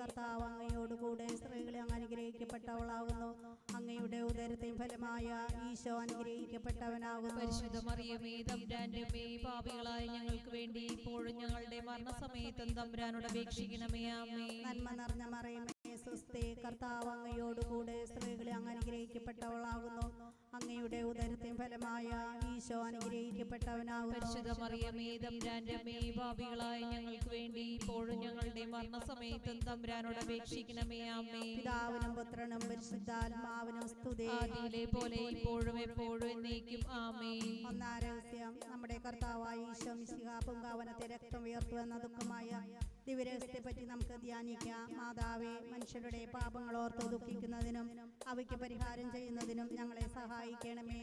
കർത്താവ് അങ്ങയോടുകൂടെ സ്ത്രീകളെ അങ്ങ് അനുഗ്രഹിക്കപ്പെട്ടവളാകുന്നു. അങ്ങയുടെ ഉദരത്തെയും ഫലമായ ഈശോ അനുഗ്രഹിക്കപ്പെട്ടവനാകുന്നു. പരിശുദ്ധ മറിയമേ തമ്പുരാന്റെ പാപികളായ ഞങ്ങൾക്ക് വേണ്ടി ഇപ്പോഴും ഞങ്ങളുടെ മരണസമയത്തും തമ്പുരാനോട് അപേക്ഷിക്കണമേ ആമേ നന്മ നിറഞ്ഞ മറിയമേ. സുസ്ഥി കർത്താവ് അങ്ങയോടുകൂടെ സ്ത്രീകളെ അങ്ങ് അനുഗ്രഹിക്കപ്പെട്ടവളാകുന്നു. അങ്ങയുടെ ഉദരത്തിൻ ഫലമായ ഈശോ അനുഗ്രഹിക്കപ്പെട്ടവനാകുന്നു. ഞങ്ങൾക്ക് വേണ്ടി ഇപ്പോഴും ഞങ്ങളുടെ മരണസമയത്തും തമ്പുരാനോട് അപേക്ഷിക്കണമേ ആമേ പിതാവിനും പുത്രനും പരിശുദ്ധാത്മാവിനും പോലെ ഇപ്പോഴും എപ്പോഴും എന്നേക്കും ആമേ ഒന്നാം രഹസ്യം നമ്മുടെ കർത്താവായ ഈശോ മിശിഹ പൊങ്കാവനത്തെ രക്തം ഉയർത്തുവെന്ന ദുഃഖമായ ദിവരഹസ്യത്തെ പറ്റി നമുക്ക് ധ്യാനിക്കാം. മാതാവേ മനുഷ്യരുടെ പാപങ്ങൾ ഓർത്ത് ദുഃഖിക്കുന്നതിനും അവയ്ക്ക് പരിഹാരം ചെയ്യുന്നതിനും ഞങ്ങളെ സഹായിക്കണമേ.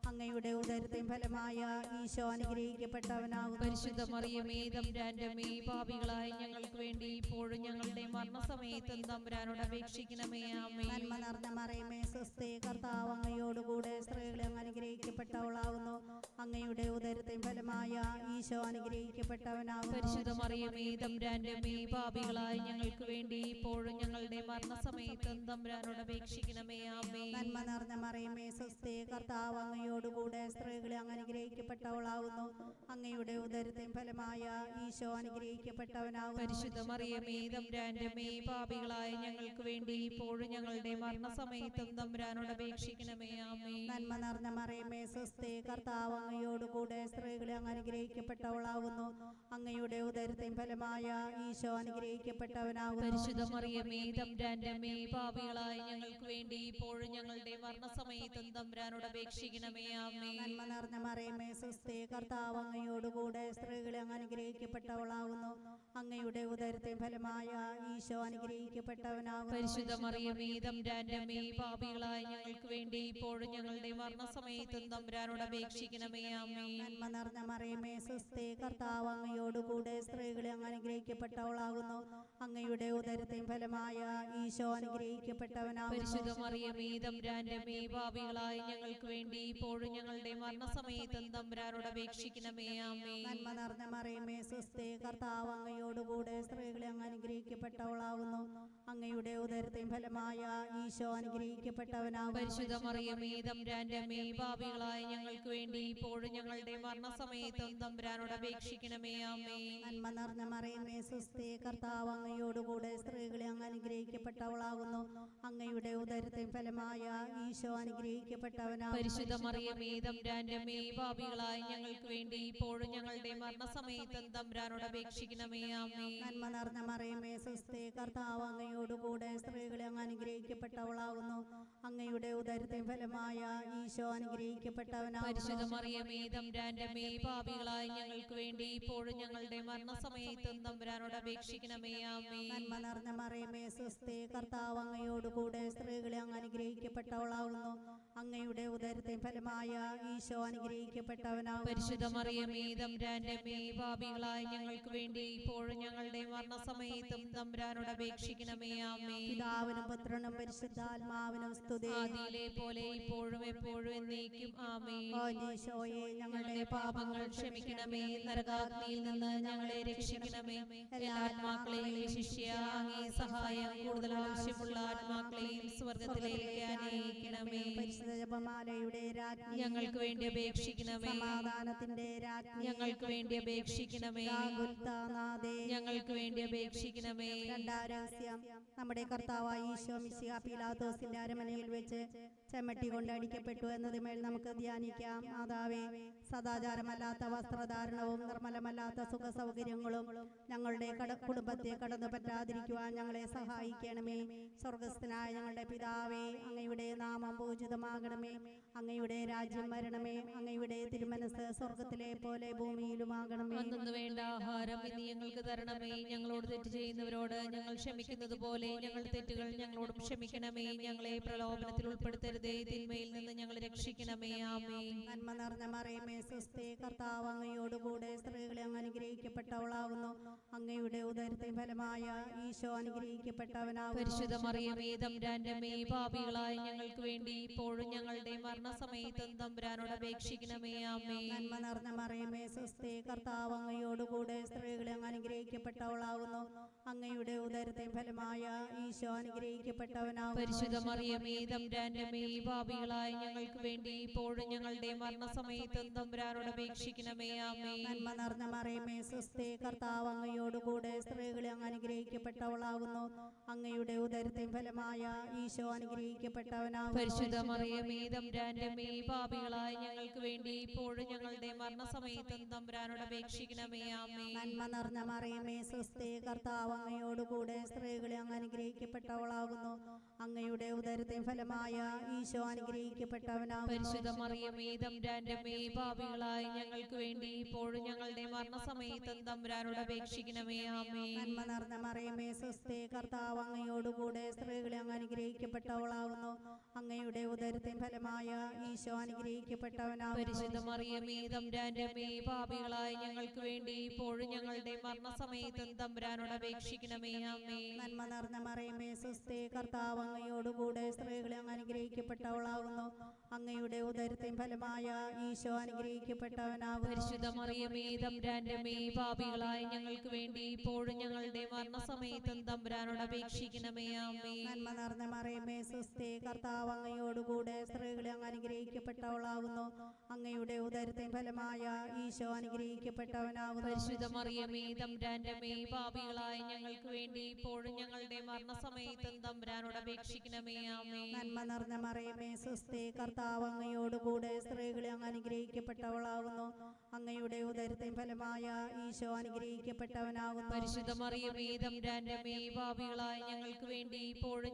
അങ്ങയുടെ ഉദരത്തിൻ ഫലമായ ഈശോ അനുഗ്രഹിക്കപ്പെട്ടവനാകുന്നു. പരിശുദ്ധ മറിയമേ പാപികളായ ഞങ്ങൾക്ക് വേണ്ടി ഇപ്പോഴും ഞങ്ങളുടെ മരണസമയത്തും തമ്പുരാനോട് അപേക്ഷിക്കണമേ ആമേ നന്മ നിറഞ്ഞ മറിയമേ സ്വസ്തി കർത്താവ് അങ്ങയോടുകൂടെ സ്ത്രീകളെ അനുഗ്രഹിക്കപ്പെട്ടവളാകുന്നു. അങ്ങയുടെ ഉദരത്തിൻ ഫലമായ ഈശോ അനുഗ്രഹിക്കപ്പെട്ടവനാകുന്നു. പരിശുദ്ധ മറിയമേ തമ്പുരാന്റെ അമ്മേ പാപികളായ ഞങ്ങൾക്ക് വേണ്ടി ഇപ്പോഴും ഞങ്ങളുടെ മരണസമയത്തും തമ്പുരാനോട് അപേക്ഷിക്കണമേ ആമേ നന്മ നിറഞ്ഞ മറിയമേ സ്വസ്തി കർത്താവ് അങ്ങയോടുകൂടെ സ്ത്രീകളെ അങ്ങ് അനുഗ്രഹിക്കപ്പെട്ടവളാവുന്നു. അങ്ങയുടെ ഉദരത്തെ ഫലമായ ഈശോ അനുഗ്രഹിക്കപ്പെട്ടവനാകുന്നു. പരിശുദ്ധ മറിയമേ തമ്പുരാന്റെ അമ്മേ പാപികളായ ഞങ്ങൾക്ക് വേണ്ടി ഇപ്പോഴും ഞങ്ങളുടെ മരണസമയത്തും തമ്പുരാനോട് അപേക്ഷിക്കണമേ ആമേ നന്മ നിറഞ്ഞ മറിയമേ സ്വസ്തി കർത്താവ് അങ്ങയോടുകൂടെ സ്ത്രീകളെ അങ്ങ് അനുഗ്രഹിക്കപ്പെട്ടവളാകുന്നു അങ്ങയുടെ ഉദരത്തെ ഫലമായ ഈശോ അനുഗ്രഹിക്കപ്പെട്ടവനാവുന്നു പരിശുദ്ധ മറിയമേ തമ്പുരാന്റെ അമ്മേ പാപികളായ ഞങ്ങൾക്ക് വേണ്ടി ഇപ്പോഴും ഞങ്ങളുടെ മരണസമയത്തും തമ്പുരാനോട് അപേക്ഷിക്കണമേ നന്മ നിറഞ്ഞ മറിയമേ സ്വസ്തി കർത്താവ് അങ്ങയോടുകൂടെ സ്ത്രീകളെ അങ്ങ് അനുഗ്രഹിക്കപ്പെട്ടവളാകുന്നു അങ്ങയുടെ ഉദരത്തെ ഫലമായ ഈശോ അനുഗ്രഹിക്കപ്പെട്ടവനാകുന്നു. പരിശുദ്ധ മറിയമേ പാപികളായ ഞങ്ങൾക്ക് വേണ്ടി ഇപ്പോഴും ഞങ്ങളുടെ മരണസമയത്തും തമ്പുരാനോട് അപേക്ഷിക്കണമേ ആമേ നന്മ നിറഞ്ഞ മറിയമേ സ്വസ്തി കർത്താവ് അങ്ങയോടുകൂടെ സ്ത്രീകളെ അങ്ങ് അനുഗ്രഹിക്കപ്പെട്ടവളാകുന്നു. അങ്ങയുടെ ഉദരത്തെ ഫലമായ ഈശോ അനുഗ്രഹിക്കപ്പെട്ടവനാകുന്നു. പരിശുദ്ധ മറിയമേ തമ്പുരാന്റെ പാപികളായ ഞങ്ങൾക്ക് വേണ്ടി ഇപ്പോഴും ഞങ്ങളുടെ മരണസമയത്തും തമ്പുരാനോട് അപേക്ഷിക്കണമേ നന്മ നിറഞ്ഞ മറിയമേ സ്വസ്തി കർത്താവ് അങ്ങയോടുകൂടെ സ്ത്രീകളെ അങ്ങ് അനുഗ്രഹിക്കപ്പെട്ടവളാകുന്നു അങ്ങയുടെ ഉദരത്തെയും ഫലമായ ഈശോ അനുഗ്രഹിക്കപ്പെട്ടവനാകുന്നു. പരിശുദ്ധ മറിയമേ തമ്പുരാന്റെ അമ്മേ പാപികളായ ഞങ്ങൾക്ക് വേണ്ടി ഇപ്പോഴും ഞങ്ങളുടെ മരണസമയത്തും തമ്പുരാനോട് അപേക്ഷിക്കണമേ ആമേ നന്മ നിറഞ്ഞ മറിയമേ സുസ്ഥേ കർത്താവ് അങ്ങയോടുകൂടെ സ്ത്രീകളെ അങ്ങ് അനുഗ്രഹിക്കപ്പെട്ടവളാകുന്നു. അങ്ങയുടെ ഉദരത്തെയും ഫലമായ ഈശോ അനുഗ്രഹിക്കപ്പെട്ടവനാ പരിശുദ്ധ മറിയമേ തമ്പുരാന്റെ മേ പാപികളായ ഞങ്ങൾക്ക് വേണ്ടി ഇപ്പോഴും ഞങ്ങളുടെ മരണസമയത്തും തമ്പുരാനോട് അപേക്ഷിക്കണമേ ആമേ നന്മ നിറഞ്ഞ മറിയമേ സ്വസ്തി കർത്താവ് അങ്ങയോടുകൂടെ സ്ത്രീകളെ അങ്ങ് അനുഗ്രഹിക്കപ്പെട്ടവളാകുന്നു. അങ്ങയുടെ ഉദരത്തെ ഫലമായ ഈശോ അനുഗ്രഹിക്കപ്പെട്ടവനാകുന്നു. പരിശുദ്ധ മറിയമേ തമ്പുരാന്റെ മേ പാപികളായ ഞങ്ങൾക്ക് വേണ്ടി ഇപ്പോഴും ഞങ്ങളുടെ മരണസമയത്തും തമ്പുരാനോട് അപേക്ഷിക്കണമേ നന്മ നിറഞ്ഞ മറിയമേ സ്വസ്തി കർത്താവ് അങ്ങയോടുകൂടെ സ്ത്രീകളെ അങ്ങ് അനുഗ്രഹിക്കപ്പെട്ടവളാവുന്നു. അങ്ങയുടെ ഉദരത്തെ ഫലമായ ഈശോ അനുഗ്രഹിക്കപ്പെട്ടവനാവും പരിശുദ്ധ മറിയമേ തമ്പുരാന്റെ മേ പാപികളായ ഞങ്ങൾക്ക് വേണ്ടി ഇപ്പോഴും ഞങ്ങളുടെ മരണസമയത്തും തമ്പുരാനോട് അപേക്ഷിക്കണമേ ആമേ പിതാവിനും പുത്രനും പരിശുദ്ധാത്മാവിനും സ്തുതി. ആദിയിലെ പോലെ ഇപ്പോഴും എപ്പോഴും എന്നേക്കും ആമേ ഓ ഈശോയെ ഞങ്ങളുടെ ഞങ്ങളുടെ പാപങ്ങൾ ക്ഷമിക്കണമേ നരകാഗ്നിയിൽ നിന്ന് ഞങ്ങളെ രക്ഷിക്കണമേ. എല്ലാ ആത്മാക്കളെയും ശിഷ്യ അങ്ങേ സഹായം കൂടുതൽ ആവശ്യമുള്ള ആത്മാക്കളെയും സ്വർഗത്തിലേക്ക് അനയിക്കണമേ ജപമാലയുടെ രാജ്ഞി ഞങ്ങൾക്ക് വേണ്ടി അപേക്ഷിക്കണമേ. സമാധാനത്തിന്റെ രാജ്ഞി ഞങ്ങൾക്ക് വേണ്ടി അപേക്ഷിക്കണമേ. ഞങ്ങൾക്ക് വേണ്ടി അപേക്ഷിക്കണമേ. രണ്ടാരഹസ്യം നമ്മുടെ കർത്താവായ ഈശോ മിശിഹ പീലാത്തോസിന്റെ അരമനയിൽ വെച്ച് ചെമ്മട്ടി കൊണ്ട് അടിക്കപ്പെട്ടു എന്നതുമേൽ നമുക്ക് ധ്യാനിക്കാം. മാതാവേ സദാചാരമല്ലാത്ത വസ്ത്രധാരണവും നിർമ്മലമല്ലാത്ത സുഖ സൗകര്യങ്ങളും ഞങ്ങളുടെ കട കുടുംബത്തെ കടന്നു പറ്റാതിരിക്കുവാൻ ഞങ്ങളെ സഹായിക്കണമേ. സ്വർഗസ്ഥനായ ഞങ്ങളുടെ പിതാവേ അങ്ങയുടെ നാമം പൂജ പൂജിതമാകണമേ. അങ്ങയുടെ രാജ്യം വരണമേ. അങ്ങയുടെ തിരുമനസ് സ്വർഗത്തിലെ പോലെ ഭൂമിയിലുമാകണമേ. വേണ്ട ആഹാരം ഇനി ഞങ്ങൾക്ക് തരണമേ. ഞങ്ങളോട് തെറ്റ് ചെയ്യുന്നവരോട് ഞങ്ങൾ ക്ഷമിക്കുന്നത് പോലെ ഞങ്ങളുടെ തെറ്റുകൾ ഞങ്ങളോടും ക്ഷമിക്കണമേ. ഞങ്ങളെ പ്രലോഭനത്തിൽ ഉൾപ്പെടുത്തരുതേ. തിന്മയിൽ നിന്ന് ഞങ്ങളെ രക്ഷിക്കണമേ. ആമേ നന്മ നിറഞ്ഞ മറിയമേ സ്വസ്തി കർത്താവ് അങ്ങയോടുകൂടെ സ്ത്രീകളെ അങ്ങ് അനുഗ്രഹിക്കപ്പെട്ടവളാകുന്നു. അങ്ങയുടെ ഉദരത്തെ ഫലമായ ഈശോ അനുഗ്രഹിക്കപ്പെട്ടവനാകുന്നു. പരിശുദ്ധ മറിയമേ തമ്പുരാന്റെ മേ പാപികളായ ഞങ്ങൾക്ക് വേണ്ടി ഇപ്പോഴും ഞങ്ങളുടെ മരണസമയത്തും തമ്പുരാനോട് അപേക്ഷിക്കണമേ അമ്മേ നന്മ നിറഞ്ഞ മറിയമേ സ്വസ്തി കർത്താവ് അങ്ങയോടുകൂടെ സ്ത്രീകളെ അങ്ങ് അനുഗ്രഹിക്കപ്പെട്ടവളാകുന്നു. അങ്ങയുടെ ഉദരത്തെ ഫലമായ ഈശോ അനുഗ്രഹിക്കപ്പെട്ടവനാകുന്നു. പരിശുദ്ധ മറിയമേ തമ്പുരാന്റെ മേ പാപികളായ ഞങ്ങൾക്ക് വേണ്ടി ഇപ്പോഴും ഞങ്ങളുടെ മരണസമയത്തും തമ്പുരാനോട് അപേക്ഷിക്കണമേ ആമേ നന്മ നിറഞ്ഞ മറിയമേ സ്വസ്തി കർത്താവ് അങ്ങയോടുകൂടെ സ്ത്രീകളെ അങ്ങ് അനുഗ്രഹിക്കപ്പെട്ടവളാകുന്നു. അങ്ങയുടെ ഉദരത്തെ ഫലമായ ഈശോ അനുഗ്രഹിക്കപ്പെട്ടവനാകുന്നു. പരിശുദ്ധ മറിയമേ തമ്പുരാന്റെ മേ പാപികളായ ഞങ്ങൾക്ക് വേണ്ടി ഇപ്പോഴും ഞങ്ങളുടെ മരണസമയത്തും തമ്പുരാനോട് അപേക്ഷിക്കണമേ ആമേ നന്മ നിറഞ്ഞ മറിയമേ സ്വസ്തി കർത്താവ് അങ്ങയോടുകൂടെ സ്ത്രീകളെ അങ്ങ് അനുഗ്രഹിക്കപ്പെട്ടവളാകുന്നു. അങ്ങയുടെ ഉദരത്തെ ഫലമായ ഈശോ അനുഗ്രഹിക്കപ്പെട്ടവനാകുന്നു. പരിശുദ്ധ മറിയമേ തമ്പുരാന്റെ മേ പാപികളായ ഞങ്ങൾക്ക് വേണ്ടി ഇപ്പോഴും ഞങ്ങളുടെ മരണസമയത്തും തമ്പുരാനോട് അപേക്ഷിക്കണമേ ആമേ നന്മ നിറഞ്ഞ മറിയമേ സ്വസ്തി കർത്താവ് അങ്ങയോടുകൂടെ സ്ത്രീകളെ അങ്ങ് അനുഗ്രഹിക്കപ്പെട്ടവളാകുന്നു. അങ്ങയുടെ ഉദരത്തിൻ ഫലമായ ഈശോ അനുഗ്രഹിക്കപ്പെട്ടവനാകുന്നു. പരിശുദ്ധ മറിയമേ തമ്പുരാന്റെ മേ പാപികളായ ഞങ്ങൾക്ക് വേണ്ടി ഇപ്പോഴും ഞങ്ങളുടെ മരണസമയത്തും തമ്പുരാനോട് അപേക്ഷിക്കണമേ ആമേ നന്മ നിറഞ്ഞ മറിയമേ സ്വസ്തി കർത്താവ് അങ്ങയോടുകൂടെ സ്ത്രീകളെ അങ്ങ് അനുഗ്രഹിക്കപ്പെട്ടവളാകുന്നു. അങ്ങയുടെ ഉദരത്തിൻ ഫലമായ ഈശോ അനുഗ്രഹിക്കപ്പെട്ടവനാകുന്നു പരിശുദ്ധ മറിയമേ തമ്പുരാന്റെ മേ പാപികളായ ഞങ്ങൾക്ക് വേണ്ടി ഇപ്പോഴും ഞങ്ങളുടെ മരണസമയത്തും തമ്പുരാനോട് അപേക്ഷിക്കണമേ ആമേ നന്മ നിറഞ്ഞ മറിയമേ സ്വസ്തി കർത്താവ് അങ്ങയോടുകൂടെ സ്ത്രീകളെ അങ്ങ് അനുഗ്രഹിക്കപ്പെട്ടവളാകുന്നു അങ്ങയുടെ ഉദരത്തിൻ ഫലമായ ഈശോ അനുഗ്രഹിക്കപ്പെട്ടവനാവുന്നു. പരിശുദ്ധ മറിയമേ തമ്പുരാന്റെ മേ പാപികളായ ഞങ്ങൾക്ക് വേണ്ടി ഇപ്പോഴും ഞങ്ങളുടെ മരണസമയത്തും തമ്പുരാനോട് അപേക്ഷിക്കണമേ ആമേ നന്മ നിറഞ്ഞ മറിയമേ സ്വസ്തി കർത്താവ് അങ്ങയോടുകൂടെ സ്ത്രീകളെ അങ്ങ് അനുഗ്രഹിക്കപ്പെട്ടവളാകുന്നു. അങ്ങയുടെ ഉദരത്തെ ഫലമായ ഈശോ അനുഗ്രഹിക്കപ്പെട്ടവനാകുന്നു. പരിശുദ്ധ മറിയമേ തമ്പുരാന്റെ ഞങ്ങൾക്ക് വേണ്ടി ഇപ്പോഴും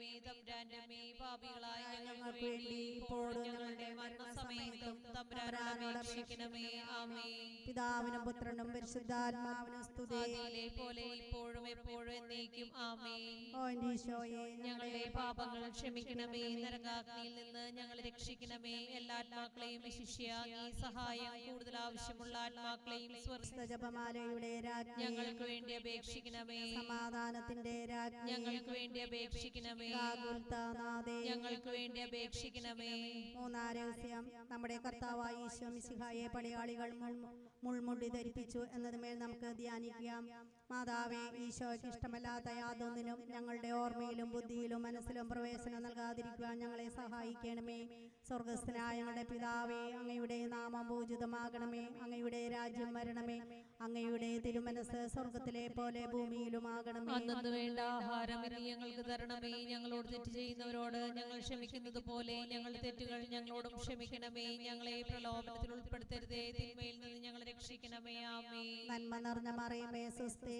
തമ്പുരാന്റെ മേ പാപികളായ ഞങ്ങൾക്ക് വേണ്ടി ഇപ്പോഴും ഞങ്ങളുടെ മരണസമയത്തും തമ്പുരാനോട് ആമേ പിതാവിനും പുത്രനും പരിശുദ്ധാത്മാവിനും സ്തുതി. പോലെ ഇപ്പോഴും എപ്പോഴും എന്നേക്കും ആമേ ഓ ഈശോയെ ഞങ്ങളുടെ പാപങ്ങൾ ക്ഷമിക്കണമേ. നരകാഗ്നിയിൽ നിന്ന് ഞങ്ങളെ രക്ഷിക്കണമേ. എല്ലാ ആത്മാക്കളെയും ശിഷ്യ ഈ സഹായം കൂടുതൽ ആവശ്യമുള്ള ആത്മാക്കളെയും ജപമാലയുടെ ഞങ്ങൾക്ക് വേണ്ടി അപേക്ഷിക്കണമേ. സമാധാനത്തിന്റെ ഞങ്ങൾക്ക് വേണ്ടി അപേക്ഷിക്കണമേ. ഞങ്ങൾക്ക് വേണ്ടി അപേക്ഷിക്കണമേ. മൂന്നാം രഹസ്യം നമ്മുടെ കർത്താവായ ഈശോ മിസിഹായെ പടയാളികൾ മുൾമുള്ളി ധരിപ്പിച്ചു എന്നതുമേൽ നമുക്ക് ധ്യാനിക്കാം. മാതാവേ ഈശോയ്ക്ക് ഇഷ്ടമല്ലാത്ത യാതൊന്നിനും ഞങ്ങളുടെ ഓർമ്മയിലും ബുദ്ധിയിലും മനസ്സിലും പ്രവേശനം നൽകാതിരിക്കുവാൻ ഞങ്ങളെ സഹായിക്കണമേ. സ്വർഗസ്ഥനായ ഞങ്ങളുടെ പിതാവേ അങ്ങയുടെ നാമം പൂജിതമാകണമേ. അങ്ങയുടെ രാജ്യം വരണമേ. അങ്ങയുടെ തിരുമനസ് സ്വർഗത്തിലെ പോലെ ഭൂമിയിലുമാകണമേ. വേണ്ട ആഹാരം ഞങ്ങൾക്ക് തരണമേ. ഞങ്ങളോട് തെറ്റ് ചെയ്യുന്നവരോട് ഞങ്ങൾ ക്ഷമിക്കുന്നത് പോലെ ഞങ്ങളുടെ തെറ്റുകൾ ഞങ്ങളോടും ക്ഷമിക്കണമേ. ഞങ്ങളെ പ്രലോഭനത്തിൽ ഉൾപ്പെടുത്തരുതേ. തിന്മയിൽ നിന്ന് ഞങ്ങളെ രക്ഷിക്കണമേ. ആമേ നന്മ നിറഞ്ഞ മറിയമേ സ്വസ്തി.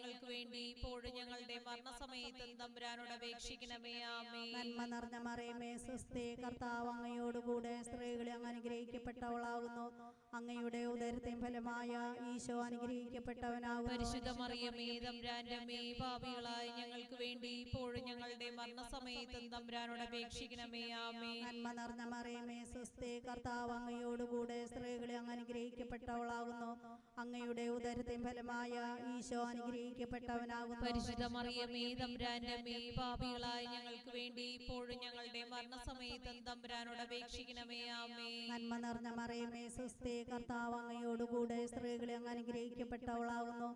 ഞങ്ങൾക്ക് വേണ്ടി ഇപ്പോഴും ഞങ്ങളുടെ മരണസമയത്തും തമ്പുരാനോട് അപേക്ഷിക്കണമേ. ആമേ നന്മ നിറഞ്ഞ മറിയമേ സ്വസ്തി കർത്താവ് അങ്ങയോടുകൂടെ സ്ത്രീകളെ അങ്ങ് അനുഗ്രഹിക്കപ്പെട്ടവളാകുന്നു. അങ്ങയുടെ ഉദരത്തിൻ ഫലമായ ഈശോ അനുഗ്രഹിക്കപ്പെട്ടവനാകുന്നു. പരിശുദ്ധ മറിയമേ തമ്പുരാന്റെ അമ്മേ പാപികളായ ഞങ്ങൾക്ക് വേണ്ടി ഇപ്പോഴും ഞങ്ങളുടെ മരണസമയത്തും തമ്പുരാനോട് അപേക്ഷിക്കണമേ. ആമേ നന്മ നിറഞ്ഞ മറിയമേ സ്വസ്തി കർത്താവ് അങ്ങയോടുകൂടെ സ്ത്രീകളെ അങ്ങ് അനുഗ്രഹിക്കപ്പെട്ടവളാകുന്നു. അങ്ങയുടെ ഉദരത്തിൻ ഫലമായ ഈശോ അനുഗ്രഹിക്കപ്പെട്ടവനാകുന്നു പരിശുദ്ധ മറിയമേ തമ്പുരാന്റെ അമ്മേ പാപികളായ ഞങ്ങൾക്ക് വേണ്ടി ഇപ്പോഴും ഞങ്ങളുടെ മരണസമയത്തും തമ്പുരാനോട് അപേക്ഷിക്കണമേ ആമേ നന്മ നിറഞ്ഞ മറിയമേ സ്വസ്തി കർത്താവ് അങ്ങയോടുകൂടെ സ്ത്രീകളെ അങ്ങ് അനുഗ്രഹിക്കപ്പെട്ടവളാകുന്നു.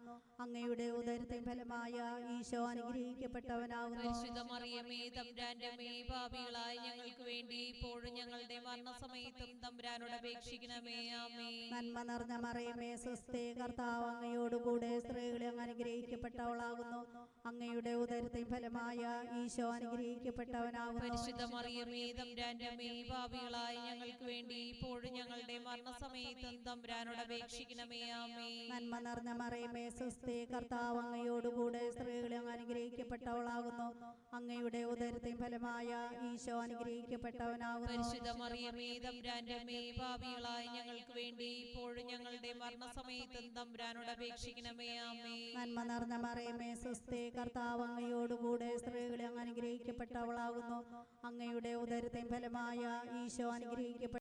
അങ്ങയുടെ ഉദരത്തെ ഫലമായ ഈശോ അനുഗ്രഹിക്കപ്പെട്ടവനാകുന്നു. പരിശുദ്ധ മറിയമേ തമ്പുരാന്റെ അമ്മേ പാപികളായ ഞങ്ങൾക്ക് വേണ്ടി ഇപ്പോഴും ഞങ്ങളുടെ മരണസമയത്തും തമ്പുരാനോട് അപേക്ഷിക്കണമേ ആമേ നന്മ നിറഞ്ഞ മറിയമേ സ്വസ്തി കർത്താവ് അങ്ങയോടുകൂടെ സ്ത്രീകളെ അങ്ങ് അനുഗ്രഹിക്കപ്പെട്ടവളാകുന്നു. അങ്ങയുടെ ഉദരത്തെ ഫലമായ ഈശോ അനുഗ്രഹിക്കപ്പെട്ടവനാകുന്നു. പരിശുദ്ധമറിയമേ ഞങ്ങൾക്ക് വേണ്ടി ഇപ്പോഴും ഞങ്ങളുടെ മരണസമയത്തും തമ്പുരാനോട് അപേക്ഷിക്കണമേ ആമേ നന്മ നിറഞ്ഞ മറിയമേ സ്വസ്തി കർത്താവ് അങ്ങയോടുകൂടെ സ്ത്രീകളെ അനുഗ്രഹിക്കപ്പെട്ടവളാകുന്നു. അങ്ങയുടെ ഉദരത്തെ ഫലമായ ഈശോ അനുഗ്രഹിക്കപ്പെട്ടവനാകുന്നു. പരിശുദ്ധമറിയമേ ഞങ്ങൾക്ക് വേണ്ടി ഇപ്പോഴും ഞങ്ങളുടെ മരണസമയത്തും തമ്പുരാനോട് അപേക്ഷിക്കണമേ ആമേ നന്മ നിറഞ്ഞ മറിയമേ സ്വസ്തി കർത്താവ് അങ്ങയോടുകൂടെ സ്ത്രീകളെ അങ്ങ് അനുഗ്രഹിക്കപ്പെട്ടവളാകുന്നു. അങ്ങയുടെ ഉദരത്തിൻ ഫലമായ ഈശോ അനുഗ്രഹിക്കപ്പെട്ട